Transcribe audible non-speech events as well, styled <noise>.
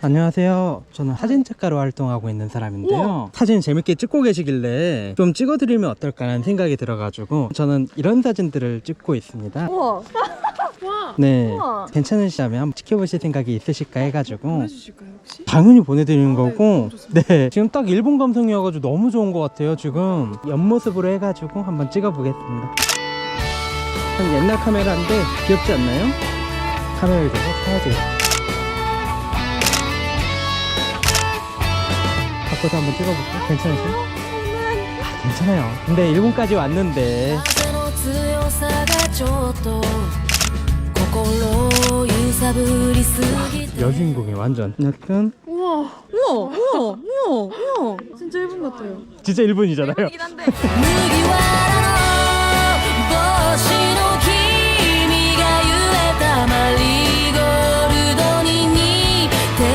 안녕하세요. 저는 사진 작가로 활동하고 있는 사람인데요. 사진 재밌게 찍고 계시길래 좀 찍어드리면 어떨까라는 생각이 들어가지고 저는 이런 사진들을 찍고 있습니다. 우와. <laughs> 네, 우와. 괜찮으시다면 한번 지켜보실 생각이 있으실까 해가지고 해주실까요 혹시? 당연히 보내드리는 아, 네, 거고 너무 좋습니다. 네 지금 딱 일본 감성이어가지고 너무 좋은 것 같아요 지금 옆모습으로 해가지고 한번 찍어보겠습니다 옛날 카메라인데 귀엽지 않나요? 카메라를 좀 사야지 바꿔서 한번 찍어볼까요? 괜찮으세요? 아, 괜찮아요 근데 일본까지 왔는데 風の強さがちょっと心を揺さぶりすぎて 여주인공이 완전 약간 우와 우와. 우와. 우와. 우와. 진짜 일본 같아요. 진짜 일본이잖아요 麦わらの帽子